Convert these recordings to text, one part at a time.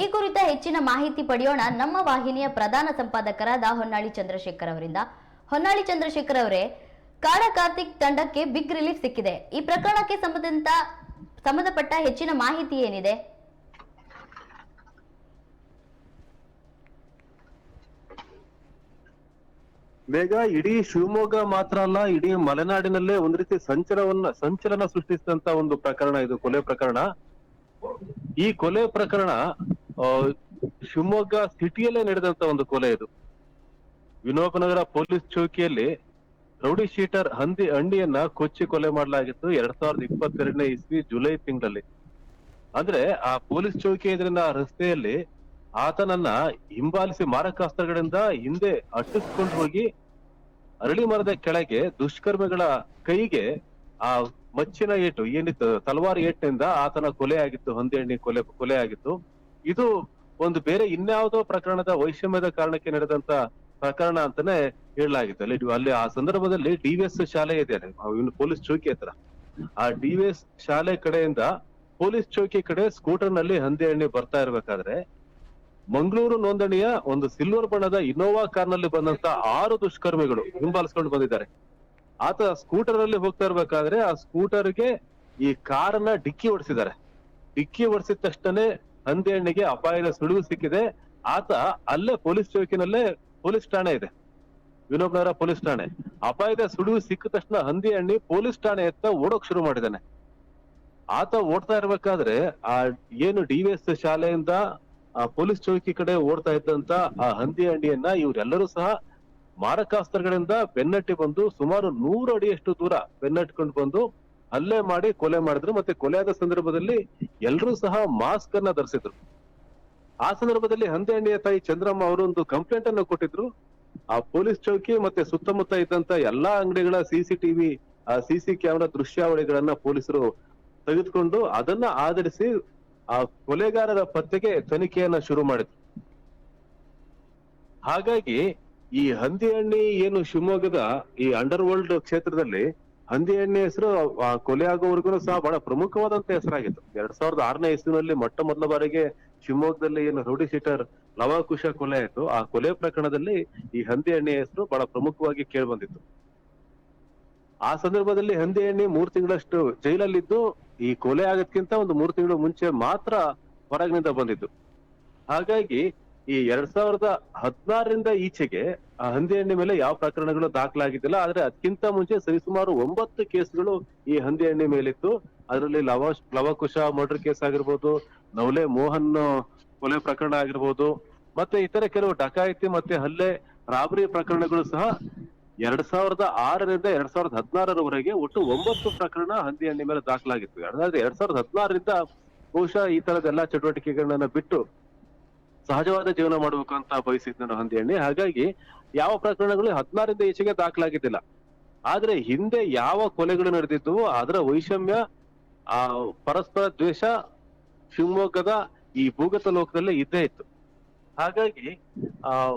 ಈ ಕುರಿತ ಹೆಚ್ಚಿನ ಮಾಹಿತಿ ಪಡೆಯೋಣ ನಮ್ಮ ವಾಹಿನಿಯ ಪ್ರಧಾನ ಸಂಪಾದಕರಾದ ಹೊನ್ನಾಳಿ ಚಂದ್ರಶೇಖರ್ ಅವರಿಂದ. ಹೊನ್ನಾಳಿ ಚಂದ್ರಶೇಖರ್ ಅವರೇ, ಕಾಡ ಕಾರ್ತಿಕ್ ತಂಡಕ್ಕೆ ಬಿಗ್ ರಿಲೀಫ್ ಸಿಕ್ಕಿದೆ. ಈ ಪ್ರಕರಣಕ್ಕೆ ಸಂಬಂಧಿತ, ಸಂಬಂಧಪಟ್ಟ ಹೆಚ್ಚಿನ ಮಾಹಿತಿ ಏನಿದೆ? ಬೇಗ ಇಡೀ ಶಿವಮೊಗ್ಗ ಮಾತ್ರ ಅಲ್ಲ ಇಡೀ ಮಲೆನಾಡಿನಲ್ಲೇ ಒಂದ್ ರೀತಿ ಸಂಚಲವನ್ನ, ಸಂಚಲನ ಸೃಷ್ಟಿಸಿದಂತ ಒಂದು ಪ್ರಕರಣ ಇದು, ಕೊಲೆ ಪ್ರಕರಣ. ಈ ಕೊಲೆ ಪ್ರಕರಣ ಶಿವಮೊಗ್ಗ ಸಿಟಿಯಲ್ಲೇ ನಡೆದಂತ ಒಂದು ಕೊಲೆ ಇದು. ವಿನೋಬನಗರ ಪೊಲೀಸ್ ಚೌಕಿಯಲ್ಲಿ ರೌಡಿ ಶೀಟರ್ ಹಂದಿ ಅಂಡಿಯನ್ನ ಕೊಚ್ಚಿ ಕೊಲೆ ಮಾಡಲಾಗಿತ್ತು ಎರಡ್ ಸಾವಿರದ ಇಪ್ಪತ್ತೆರಡನೇ ಇಸ್ವಿ ಜುಲೈ ತಿಂಗಳಲ್ಲಿ. ಅಂದ್ರೆ ಆ ಪೊಲೀಸ್ ಚೌಕಿ ಎದುರಿನ ರಸ್ತೆಯಲ್ಲಿ ಆತನನ್ನ ಹಿಂಬಾಲಿಸಿ ಮಾರಕಾಸ್ತ್ರಗಳಿಂದ ಹಿಂದೆ ಅಟ್ಟಿಸ್ಕೊಂಡು ಹೋಗಿ ಅರಳಿ ಮರದ ಕೆಳಗೆ ದುಷ್ಕರ್ಮಿಗಳ ಕೈಗೆ ಆ ಮಚ್ಚಿನ ಏಟು ಏನಿತ್ತು, ತಲವಾರು ಏಟಿನಿಂದ ಆತನ ಕೊಲೆ ಆಗಿತ್ತು, ಹಂದಿ ಹಣ್ಣಿ ಕೊಲೆ ಕೊಲೆ ಆಗಿತ್ತು. ಇದು ಒಂದು ಬೇರೆ ಇನ್ಯಾವುದೋ ಪ್ರಕರಣದ ವೈಷಮ್ಯದ ಕಾರಣಕ್ಕೆ ನಡೆದಂತ ಪ್ರಕರಣ ಅಂತಾನೆ ಹೇಳಲಾಗಿತ್ತು. ಅಲ್ಲಿ ಅಲ್ಲಿ ಆ ಸಂದರ್ಭದಲ್ಲಿ ಡಿವಿಎಸ್ ಶಾಲೆ ಇದೆ ಇನ್ನು ಪೊಲೀಸ್ ಚೌಕಿ ಹತ್ರ. ಆ ಡಿವಿಎಸ್ ಶಾಲೆ ಕಡೆಯಿಂದ ಪೊಲೀಸ್ ಚೌಕಿ ಕಡೆ ಸ್ಕೂಟರ್ನಲ್ಲಿ ಹಂದಿ ಎಣ್ಣೆ ಬರ್ತಾ ಇರ್ಬೇಕಾದ್ರೆ ಮಂಗಳೂರು ನೋಂದಣಿಯ ಒಂದು ಸಿಲ್ವರ್ ಬಣ್ಣದ ಇನೋವಾ ಕಾರ್ನಲ್ಲಿ ಬಂದಂತ ಆರು ದುಷ್ಕರ್ಮಿಗಳು ಹಿಂಬಾಲಿಸ್ಕೊಂಡು ಬಂದಿದ್ದಾರೆ. ಆತ ಸ್ಕೂಟರ್ ಅಲ್ಲಿ ಹೋಗ್ತಾ ಇರ್ಬೇಕಾದ್ರೆ ಆ ಸ್ಕೂಟರ್ಗೆ ಈ ಕಾರನ್ನ ಡಿಕ್ಕಿ ಹೊಡೆಸಿದ್ದಾರೆ. ಡಿಕ್ಕಿ ಹೊಡಿಸಿದ ತಕ್ಷಣನೇ ಹಂದಿ ಎಣ್ಣೆಗೆ ಅಪಾಯದ ಸುಳಿವು ಸಿಕ್ಕಿದೆ. ಆತ ಅಲ್ಲೇ ಪೊಲೀಸ್ ಚೌಕಿನಲ್ಲೇ ಪೊಲೀಸ್ ಠಾಣೆ ಇದೆ. ವಿನೋಬ್ನಗರ ಪೊಲೀಸ್ ಠಾಣೆ. ಅಪಾಯದ ಸುಳಿವು ಸಿಕ್ಕ ತಕ್ಷಣ ಹಂದಿ ಹಣ್ಣಿ ಪೊಲೀಸ್ ಠಾಣೆ ಎತ್ತ ಓಡೋಕ್ ಶುರು ಮಾಡಿದ್ದಾನೆ. ಆತ ಓಡ್ತಾ ಇರ್ಬೇಕಾದ್ರೆ, ಆ ಏನು ಡಿವಿಎಸ್ ಶಾಲೆಯಿಂದ, ಆ ಪೊಲೀಸ್ ಚೌಕಿ ಕಡೆ ಓಡ್ತಾ ಇದ್ದಂತ ಆ ಹಂದಿ ಹಣ್ಣಿಯನ್ನ ಇವರೆಲ್ಲರೂ ಸಹ ಮಾರಕಾಸ್ತ್ರಗಳಿಂದ ಬೆನ್ನಟ್ಟಿ ಬಂದು ಸುಮಾರು ನೂರು ಅಡಿಯಷ್ಟು ದೂರ ಬೆನ್ನಟ್ಕೊಂಡು ಬಂದು ಹಲ್ಲೆ ಮಾಡಿ ಕೊಲೆ ಮಾಡಿದ್ರು. ಮತ್ತೆ ಕೊಲೆ ಆದ ಸಂದರ್ಭದಲ್ಲಿ ಎಲ್ಲರೂ ಸಹ ಮಾಸ್ಕ್ ಅನ್ನ ಧರಿಸಿದ್ರು. ಆ ಸಂದರ್ಭದಲ್ಲಿ ಹಂದಿ ಅಂಡಿಯ ತಾಯಿ ಚಂದ್ರಮ್ಮ ಅವರು ಒಂದು ಕಂಪ್ಲೇಂಟ್ ಅನ್ನು ಕೊಟ್ಟಿದ್ರು. ಆ ಪೊಲೀಸ್ ಚೌಕಿ ಮತ್ತೆ ಸುತ್ತಮುತ್ತ ಇದ್ದಂತ ಎಲ್ಲಾ ಅಂಗಡಿಗಳ ಸಿಸಿಟಿವಿ ಸಿಸಿ ಕ್ಯಾಮೆರಾ ದೃಶ್ಯಾವಳಿಗಳನ್ನ ಪೊಲೀಸರು ತೆಗೆದುಕೊಂಡು ಅದನ್ನ ಆಧರಿಸಿ ಆ ಕೊಲೆಗಾರರ ಪತ್ತೆಗೆ ತನಿಖೆಯನ್ನ ಶುರು ಮಾಡಿದ್ರು. ಹಾಗಾಗಿ ಈ ಹಂದಿಹಣ್ಣಿ ಏನು ಶಿವಮೊಗ್ಗದ ಈ ಅಂಡರ್ ವರ್ಲ್ಡ್ ಕ್ಷೇತ್ರದಲ್ಲಿ ಹಂದಿ ಎಣ್ಣೆ ಹೆಸರು ಕೊಲೆ ಆಗೋವರೆಗೂ ಸಹ ಬಹಳ ಪ್ರಮುಖವಾದಂತ ಹೆಸರಾಗಿತ್ತು. ಎರಡ್ ಸಾವಿರದ ಆರನೇ ಇಸ್ವಿನಲ್ಲಿ ಮೊಟ್ಟ ಮೊದಲ ಬಾರಿಗೆ ಶಿವಮೊಗ್ಗದಲ್ಲಿ ಏನು ರೌಡಿ ಶೀಟರ್ ಲವಾಕುಶ ಕೊಲೆ ಆಯ್ತು. ಆ ಕೊಲೆ ಪ್ರಕರಣದಲ್ಲಿ ಈ ಹಂದಿ ಎಣ್ಣೆ ಹೆಸರು ಬಹಳ ಪ್ರಮುಖವಾಗಿ ಕೇಳಿ ಬಂದಿತ್ತು ಆ ಸಂದರ್ಭದಲ್ಲಿ ಹಂದಿ ಎಣ್ಣೆ ಮೂರ್ ತಿಂಗಳಷ್ಟು ಜೈಲಲ್ಲಿದ್ದು, ಈ ಕೊಲೆ ಆಗೋದ್ಕಿಂತ ಒಂದು ಮೂರ್ ತಿಂಗಳು ಮುಂಚೆ ಮಾತ್ರ ಹೊರಗಿನಿಂದ ಬಂದಿದ್ದು. ಹಾಗಾಗಿ ಈ ಎರಡ್ ಸಾವಿರದ ಹದಿನಾರರಿಂದ ಈಚೆಗೆ ಹಂದಿ ಹಣ್ಣೆ ಮೇಲೆ ಯಾವ ಪ್ರಕರಣಗಳು ದಾಖಲಾಗಿದ್ದಿಲ್ಲ, ಆದ್ರೆ ಅದಕ್ಕಿಂತ ಮುಂಚೆ ಸರಿಸುಮಾರು ಒಂಬತ್ತು ಕೇಸ್ಗಳು ಈ ಹಂದಿ ಎಣ್ಣೆ ಮೇಲಿತ್ತು. ಅದರಲ್ಲಿ ಲವ, ಲವಕುಶ ಮರ್ಡರ್ ಕೇಸ್ ಆಗಿರ್ಬೋದು, ನವಲೆ ಮೋಹನ್ ಕೊಲೆ ಪ್ರಕರಣ ಆಗಿರ್ಬೋದು, ಮತ್ತೆ ಇತರ ಕೆಲವು ಡಕಾಯಿತಿ ಮತ್ತೆ ಹಲ್ಲೆ, ರಾಬರಿ ಪ್ರಕರಣಗಳು ಸಹ ಎರಡ್ ಸಾವಿರದ ಆರರಿಂದ ಎರಡ್ ಸಾವಿರದ ಹದಿನಾರರವರೆಗೆ ಒಟ್ಟು ಒಂಬತ್ತು ಪ್ರಕರಣ ಹಂದಿ ಹಣ್ಣೆ ಮೇಲೆ ದಾಖಲಾಗಿತ್ತು. ಎರಡ್ ಸಾವಿರದ ಹದಿನಾರರಿಂದ ಬಹುಶಃ ಈ ತರದ ಎಲ್ಲಾ ಚಟುವಟಿಕೆಗಳನ್ನ ಬಿಟ್ಟು ಸಹಜವಾದ ಜೀವನ ಮಾಡಬೇಕು ಅಂತ ಬಯಸಿದ್ ನಾನು ಹಂದಿ ಹಣ್ಣಿ ಹಾಗಾಗಿ ಯಾವ ಪ್ರಕರಣಗಳು ಹದಿನಾರರಿಂದ ಈಚೆಗೆ ದಾಖಲಾಗಿದ್ದಿಲ್ಲ. ಆದ್ರೆ ಹಿಂದೆ ಯಾವ ಕೊಲೆಗಳು ನಡೆದಿದ್ದವು, ಅದರ ವೈಷಮ್ಯ, ಆ ಪರಸ್ಪರ ದ್ವೇಷ, ಶಿವಮೊಗ್ಗದ ಈ ಭೂಗತ ಲೋಕದಲ್ಲೇ ಇದ್ದೇ ಇತ್ತು. ಹಾಗಾಗಿ, ಆ,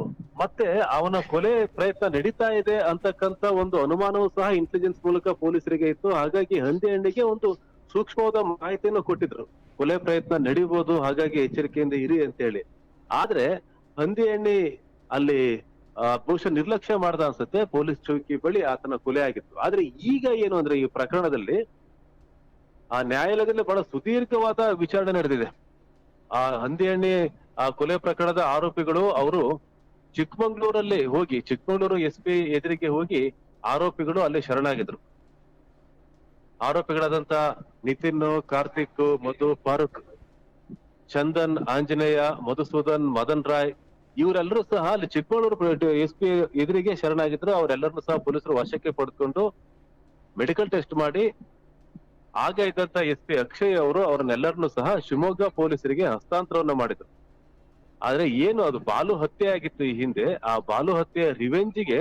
ಮತ್ತೆ ಅವನ ಕೊಲೆ ಪ್ರಯತ್ನ ನಡೀತಾ ಇದೆ ಅಂತಕ್ಕಂತ ಒಂದು ಅನುಮಾನವೂ ಸಹ ಇಂಟೆಲಿಜೆನ್ಸ್ ಮೂಲಕ ಪೊಲೀಸರಿಗೆ ಇತ್ತು. ಹಾಗಾಗಿ ಹಂದಿ ಹಣ್ಣಿಗೆ ಒಂದು ಸೂಕ್ಷ್ಮವಾದ ಮಾಹಿತಿಯನ್ನು ಕೊಟ್ಟಿದ್ರು. ಕೊಲೆ ಪ್ರಯತ್ನ ನಡೀಬಹುದು ಹಾಗಾಗಿ ಎಚ್ಚರಿಕೆಯಿಂದ ಇರಿ ಅಂತ ಹೇಳಿ ಆದ್ರೆ ಹಂದಿ ಎಣ್ಣಿ ಅಲ್ಲಿ ಬಹುಶಃ ನಿರ್ಲಕ್ಷ್ಯ ಮಾಡ್ದ ಅನ್ಸುತ್ತೆ. ಪೊಲೀಸ್ ಚೌಕಿ ಬಳಿ ಆತನ ಕೊಲೆ ಆಗಿತ್ತು. ಆದ್ರೆ ಈಗ ಏನು ಅಂದ್ರೆ ಈ ಪ್ರಕರಣದಲ್ಲಿ ಆ ನ್ಯಾಯಾಲಯದಲ್ಲಿ ಬಹಳ ಸುದೀರ್ಘವಾದ ವಿಚಾರಣೆ ನಡೆದಿದೆ. ಆ ಹಂದಿ ಎಣ್ಣೆ ಆ ಕೊಲೆ ಪ್ರಕರಣದ ಆರೋಪಿಗಳು ಅವರು ಚಿಕ್ಕಮಂಗ್ಳೂರಲ್ಲಿ ಹೋಗಿ, ಚಿಕ್ಕಮಂಗ್ಳೂರು ಎಸ್ ಪಿ ಎದುರಿಗೆ ಹೋಗಿ ಆರೋಪಿಗಳು ಅಲ್ಲಿ ಶರಣಾಗಿದ್ರು. ಆರೋಪಿಗಳಾದಂತ ನಿತಿನ್ ಕಾರ್ತಿಕ್, ಮಧು, ಫಾರೂಕ್ ಚಂದನ್, ಆಂಜನೇಯ, ಮಧುಸೂದನ್, ಮದನ್ ರಾಯ್ ಇವರೆಲ್ಲರೂ ಸಹ ಅಲ್ಲಿ ಚಿಕ್ಕಮಗಳೂರು ಎಸ್ ಪಿ ಎದುರಿಗೆ ಶರಣಾಗಿದ್ರು. ಅವರೆಲ್ಲರನ್ನು ಸಹ ಪೊಲೀಸರು ವಶಕ್ಕೆ ಪಡೆದುಕೊಂಡು ಮೆಡಿಕಲ್ ಟೆಸ್ಟ್ ಮಾಡಿ ಆಗ ಇದ್ದಂತ ಎಸ್ ಪಿ ಅಕ್ಷಯ್ ಅವರು ಅವರನ್ನೆಲ್ಲರನ್ನು ಸಹ ಶಿವಮೊಗ್ಗ ಪೊಲೀಸರಿಗೆ ಹಸ್ತಾಂತರವನ್ನ ಮಾಡಿದ್ರು. ಆದ್ರೆ ಏನು, ಅದು ಬಾಲು ಹತ್ಯೆ ಆಗಿತ್ತು ಈ ಹಿಂದೆ. ಆ ಬಾಲು ಹತ್ಯೆಯ ರಿವೆಂಜಿಗೆ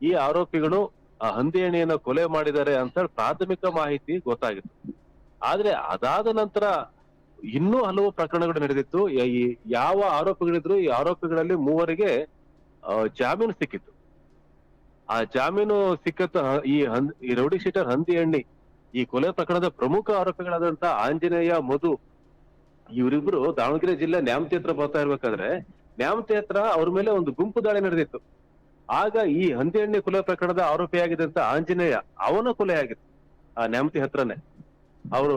ಈ ಆರೋಪಿಗಳು ಆ ಹಂದಿ ಎಣ್ಣೆಯನ್ನ ಕೊಲೆ ಮಾಡಿದ್ದಾರೆ ಅಂತ ಪ್ರಾಥಮಿಕ ಮಾಹಿತಿ ಗೊತ್ತಾಗಿತ್ತು. ಆದ್ರೆ ಅದಾದ ನಂತರ ಇನ್ನೂ ಹಲವು ಪ್ರಕರಣಗಳು ನಡೆದಿತ್ತು. ಯಾವ ಆರೋಪಿಗಳಿದ್ರು, ಈ ಆರೋಪಿಗಳಲ್ಲಿ ಮೂವರಿಗೆ ಜಾಮೀನು ಸಿಕ್ಕಿತ್ತು. ಆ ಜಾಮೀನು ಸಿಕ್ಕತ್ತ ಈ ಈ ರೌಡಿ ಶೀಟರ್ ಹಂದಿ ಎಣ್ಣಿ, ಈ ಕೊಲೆ ಪ್ರಕರಣದ ಪ್ರಮುಖ ಆರೋಪಿಗಳಾದಂತ ಆಂಜನೇಯ, ಮಧು, ಇವರಿಬ್ರು ದಾವಣಗೆರೆ ಜಿಲ್ಲೆ ನ್ಯಾಮತಿ ಹತ್ರ ಬರ್ತಾ ಇರ್ಬೇಕಾದ್ರೆ ನ್ಯಾಮತಿ ಹತ್ರ ಅವ್ರ ಮೇಲೆ ಒಂದು ಗುಂಪು ದಾಳಿ ನಡೆದಿತ್ತು. ಆಗ ಈ ಹಂದಿಹಣ್ಣಿ ಕೊಲೆ ಪ್ರಕರಣದ ಆರೋಪಿಯಾಗಿದ್ದಂತ ಆಂಜನೇಯ, ಅವನ ಕೊಲೆ ಆಗಿತ್ತು ಆ ನ್ಯಾಮತಿ ಹತ್ರನೇ. ಅವರು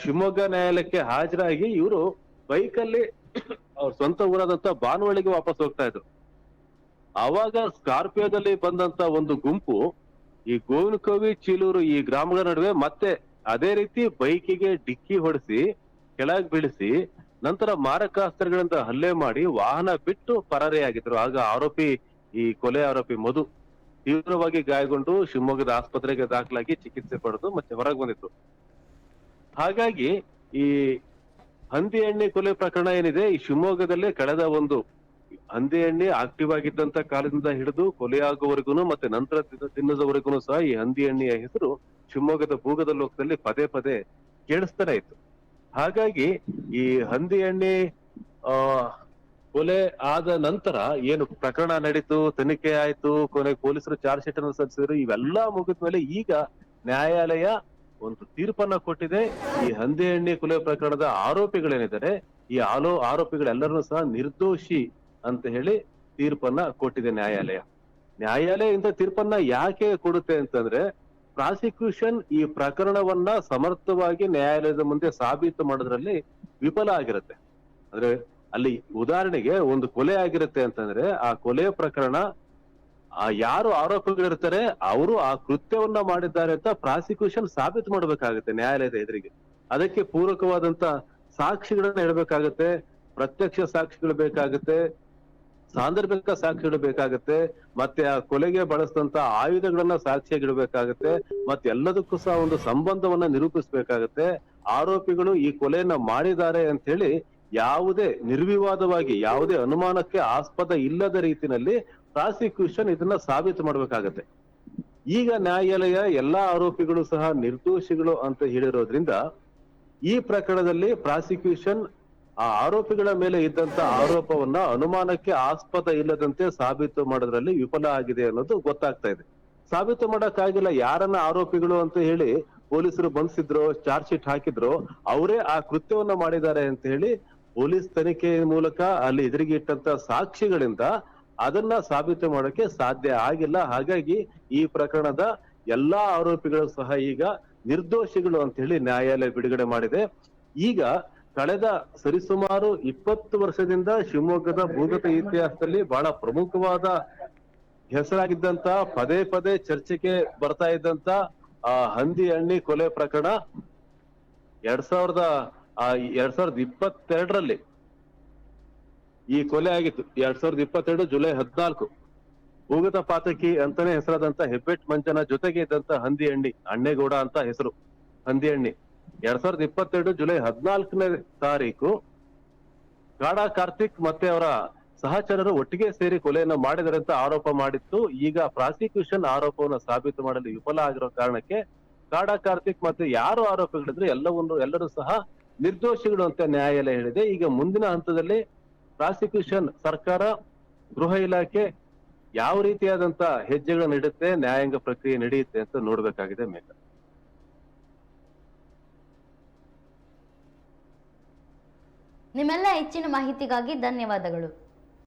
ಶಿವಮೊಗ್ಗ ನ್ಯಾಯಾಲಯಕ್ಕೆ ಹಾಜರಾಗಿ ಇವರು ಬೈಕಲ್ಲಿ ಅವ್ರ ಸ್ವಂತ ಊರಾದಂತ ಬಾನುವಳಿಗೆ ವಾಪಸ್ ಹೋಗ್ತಾ ಇದ್ರು. ಅವಾಗ ಸ್ಕಾರ್ಪಿಯೋದಲ್ಲಿ ಬಂದಂತ ಒಂದು ಗುಂಪು ಈ ಗೋವಿನಕೋವಿ, ಚೀಲೂರು ಈ ಗ್ರಾಮಗಳ ನಡುವೆ ಮತ್ತೆ ಅದೇ ರೀತಿ ಬೈಕಿಗೆ ಡಿಕ್ಕಿ ಹೊಡೆಸಿ, ಕೆಳಗ್ ಬೀಳಿಸಿ, ನಂತರ ಮಾರಕಾಸ್ತ್ರಗಳಿಂದ ಹಲ್ಲೆ ಮಾಡಿ ವಾಹನ ಬಿಟ್ಟು ಪರಾರಿಯಾಗಿದ್ರು. ಆಗ ಆರೋಪಿ, ಈ ಕೊಲೆ ಆರೋಪಿ ಮಧು ತೀವ್ರವಾಗಿ ಗಾಯಗೊಂಡು ಶಿವಮೊಗ್ಗದ ಆಸ್ಪತ್ರೆಗೆ ದಾಖಲಾಗಿ ಚಿಕಿತ್ಸೆ ಪಡೆದು ಮತ್ತೆ ಹೊರಗೆ ಬಂದಿತ್ತು. ಹಾಗಾಗಿ ಈ ಹಂದಿ ಎಣ್ಣೆ ಕೊಲೆ ಪ್ರಕರಣ ಏನಿದೆ, ಈ ಶಿವಮೊಗ್ಗದಲ್ಲೇ ಕಳೆದ ಒಂದು ಹಂದಿ ಎಣ್ಣೆ ಆಕ್ಟಿವ್ ಆಗಿದ್ದಂತ ಕಾಲದಿಂದ ಹಿಡಿದು ಕೊಲೆಯಾಗುವವರೆಗೂ ಮತ್ತೆ ನಂತರ ತಿನ್ನದವರೆಗೂ ಸಹ ಈ ಹಂದಿ ಎಣ್ಣೆಯ ಹೆಸರು ಶಿವಮೊಗ್ಗದ ಭೂಗದ ಲೋಕದಲ್ಲಿ ಪದೇ ಪದೇ ಕೇಳಿಸ್ತಾನೆ ಇತ್ತು. ಹಾಗಾಗಿ ಈ ಹಂದಿ ಎಣ್ಣೆ, ಆ, ಕೊಲೆ ಆದ ನಂತರ ಏನು ಪ್ರಕರಣ ನಡೀತು, ತನಿಖೆ ಆಯ್ತು, ಕೊನೆ ಪೊಲೀಸರು ಚಾರ್ಜ್ ಶೀಟ್ ಅನ್ನು ಸಲ್ಲಿಸಿದ್ರು, ಇವೆಲ್ಲ ಮುಗಿದ ಮೇಲೆ ಈಗ ನ್ಯಾಯಾಲಯ ಒಂದು ತೀರ್ಪನ್ನ ಕೊಟ್ಟಿದೆ. ಈ ಹಂದಿ ಎಣ್ಣೆ ಕೊಲೆ ಪ್ರಕರಣದ ಆರೋಪಿಗಳೇನಿದ್ದಾರೆ, ಈ ಆಲೋ ಆರೋಪಿಗಳೆಲ್ಲರನ್ನೂ ಸಹ ನಿರ್ದೋಷಿ ಅಂತ ಹೇಳಿ ತೀರ್ಪನ್ನ ಕೊಟ್ಟಿದೆ ನ್ಯಾಯಾಲಯ. ನ್ಯಾಯಾಲಯ ಇಂಥ ತೀರ್ಪನ್ನ ಯಾಕೆ ಕೊಡುತ್ತೆ ಅಂತಂದ್ರೆ, ಪ್ರಾಸಿಕ್ಯೂಷನ್ ಈ ಪ್ರಕರಣವನ್ನ ಸಮರ್ಥವಾಗಿ ನ್ಯಾಯಾಲಯದ ಮುಂದೆ ಸಾಬೀತು ಮಾಡೋದ್ರಲ್ಲಿ ವಿಫಲ ಆಗಿರುತ್ತೆ. ಅಂದ್ರೆ ಅಲ್ಲಿ ಉದಾಹರಣೆಗೆ ಒಂದು ಕೊಲೆ ಆಗಿರುತ್ತೆ ಅಂತಂದ್ರೆ, ಆ ಕೊಲೆ ಪ್ರಕರಣ ಆ ಯಾರು ಆರೋಪಿಗಳಿರ್ತಾರೆ ಅವರು ಆ ಕೃತ್ಯವನ್ನ ಮಾಡಿದ್ದಾರೆ ಅಂತ ಪ್ರಾಸಿಕ್ಯೂಷನ್ ಸಾಬೀತು ಮಾಡಬೇಕಾಗುತ್ತೆ ನ್ಯಾಯಾಲಯದ ಎದುರಿಗೆ. ಅದಕ್ಕೆ ಪೂರಕವಾದಂತ ಸಾಕ್ಷಿಗಳನ್ನ ಇಡಬೇಕಾಗತ್ತೆ ಪ್ರತ್ಯಕ್ಷ ಸಾಕ್ಷಿಗಳು ಬೇಕಾಗುತ್ತೆ, ಸಾಂದರ್ಭಿಕ ಸಾಕ್ಷಿಗಳು ಬೇಕಾಗುತ್ತೆ, ಮತ್ತೆ ಆ ಕೊಲೆಗೆ ಬಳಸಿದಂತ ಆಯುಧಗಳನ್ನ ಸಾಕ್ಷಿಯಾಗಿಡಬೇಕಾಗತ್ತೆ, ಮತ್ತೆ ಎಲ್ಲದಕ್ಕೂ ಸಹ ಒಂದು ಸಂಬಂಧವನ್ನ ನಿರೂಪಿಸಬೇಕಾಗತ್ತೆ. ಆರೋಪಿಗಳು ಈ ಕೊಲೆಯನ್ನ ಮಾಡಿದ್ದಾರೆ ಅಂತ ಹೇಳಿ ಯಾವುದೇ ನಿರ್ವಿವಾದವಾಗಿ, ಯಾವುದೇ ಅನುಮಾನಕ್ಕೆ ಆಸ್ಪದ ಇಲ್ಲದ ರೀತಿನಲ್ಲಿ ಪ್ರಾಸಿಕ್ಯೂಷನ್ ಇದನ್ನ ಸಾಬೀತು ಮಾಡ್ಬೇಕಾಗತ್ತೆ. ಈಗ ನ್ಯಾಯಾಲಯ ಎಲ್ಲಾ ಆರೋಪಿಗಳು ಸಹ ನಿರ್ದೋಷಿಗಳು ಅಂತ ಹೇಳಿರೋದ್ರಿಂದ ಈ ಪ್ರಕರಣದಲ್ಲಿ ಪ್ರಾಸಿಕ್ಯೂಷನ್ ಆ ಆರೋಪಿಗಳ ಮೇಲೆ ಇದ್ದಂತ ಆರೋಪವನ್ನ ಅನುಮಾನಕ್ಕೆ ಆಸ್ಪದ ಇಲ್ಲದಂತೆ ಸಾಬೀತು ಮಾಡೋದ್ರಲ್ಲಿ ವಿಫಲ ಆಗಿದೆ ಅನ್ನೋದು ಗೊತ್ತಾಗ್ತಾ ಇದೆ. ಸಾಬೀತು ಮಾಡಕ್ಕಾಗಿಲ್ಲ, ಯಾರನ್ನ ಆರೋಪಿಗಳು ಅಂತ ಹೇಳಿ ಪೊಲೀಸರು ಬಂಧಿಸಿದ್ರು, ಚಾರ್ಜ್ ಶೀಟ್ ಹಾಕಿದ್ರು, ಅವರೇ ಆ ಕೃತ್ಯವನ್ನ ಮಾಡಿದ್ದಾರೆ ಅಂತ ಹೇಳಿ ಪೊಲೀಸ್ ತನಿಖೆ ಮೂಲಕ ಅಲ್ಲಿ ಎದುರಿಗೆ ಇಟ್ಟಂತ ಸಾಕ್ಷಿಗಳಿಂದ ಅದನ್ನ ಸಾಬೀತು ಮಾಡೋಕೆ ಸಾಧ್ಯ ಆಗಿಲ್ಲ. ಹಾಗಾಗಿ ಈ ಪ್ರಕರಣದ ಎಲ್ಲಾ ಆರೋಪಿಗಳು ಸಹ ಈಗ ನಿರ್ದೋಷಿಗಳು ಅಂತ ಹೇಳಿ ನ್ಯಾಯಾಲಯ ಬಿಡುಗಡೆ ಮಾಡಿದೆ. ಈಗ ಕಳೆದ ಸರಿಸುಮಾರು ಇಪ್ಪತ್ತು ವರ್ಷದಿಂದ ಶಿವಮೊಗ್ಗದ ಭೂಗತ ಇತಿಹಾಸದಲ್ಲಿ ಬಹಳ ಪ್ರಮುಖವಾದ ಹೆಸರಾಗಿದ್ದಂತ, ಪದೇ ಪದೇ ಚರ್ಚೆಗೆ ಬರ್ತಾ ಇದ್ದಂತ, ಆ, ಹಂದಿ ಹಣ್ಣಿ ಕೊಲೆ ಪ್ರಕರಣ. ಎರಡ್ ಸಾವಿರದ ಎರಡ್ ಸಾವಿರದ ಇಪ್ಪತ್ತೆರಡರಲ್ಲಿ ಈ ಕೊಲೆ ಆಗಿತ್ತು ಎರಡ್ ಸಾವಿರದ ಇಪ್ಪತ್ತೆರಡು ಜುಲೈ ಹದಿನಾಲ್ಕು. ಉಗತ ಪಾತಕಿ ಅಂತಾನೆ ಹೆಸರಾದಂತ ಹೆಬ್ಬೆಟ್ ಮಂಚನ ಜೊತೆಗೆ ಇದ್ದಂತ ಹಂದಿ ಹಣ್ಣಿ ಅಣ್ಣೇಗೌಡ ಅಂತ ಹೆಸರು. ಹಂದಿ ಹಣ್ಣಿ ಎರಡ್ ಸಾವಿರದ ಇಪ್ಪತ್ತೆರಡು ಜುಲೈ ಹದಿನಾಲ್ಕನೇ ತಾರೀಕು ಕಾಡಾ ಕಾರ್ತಿಕ್ ಮತ್ತೆ ಅವರ ಸಹಚರರು ಒಟ್ಟಿಗೆ ಸೇರಿ ಕೊಲೆಯನ್ನು ಮಾಡಿದರೆ ಅಂತ ಆರೋಪ ಮಾಡಿತ್ತು. ಈಗ ಪ್ರಾಸಿಕ್ಯೂಷನ್ ಆರೋಪವನ್ನು ಸಾಬೀತು ಮಾಡಲು ವಿಫಲ ಆಗಿರೋ ಕಾರಣಕ್ಕೆ ಕಾಡಾ ಕಾರ್ತಿಕ್ ಮತ್ತೆ ಯಾರು ಆರೋಪಿಗಳಿದ್ರು ಎಲ್ಲವನ್ನು ಎಲ್ಲರೂ ಸಹ ನಿರ್ದೋಷಿಗಳು ಅಂತ ನ್ಯಾಯಾಲಯ ಹೇಳಿದೆ. ಈಗ ಮುಂದಿನ ಹಂತದಲ್ಲಿ ಪ್ರಾಸಿಕ್ಯೂಷನ್ ಸರ್ಕಾರ, ಗೃಹ ಇಲಾಖೆ ಯಾವ ರೀತಿಯಾದಂತ ಹೆಜ್ಜೆಗಳು ಇಡುತ್ತೆ ನ್ಯಾಯಾಂಗ ಪ್ರಕ್ರಿಯೆ ನಡೆಯುತ್ತೆ ಅಂತ ನೋಡ್ಬೇಕಾಗಿದೆ ಮೇಘ. ನಿಮ್ಮೆಲ್ಲ ಹೆಚ್ಚಿನ ಮಾಹಿತಿಗಾಗಿ ಧನ್ಯವಾದಗಳು.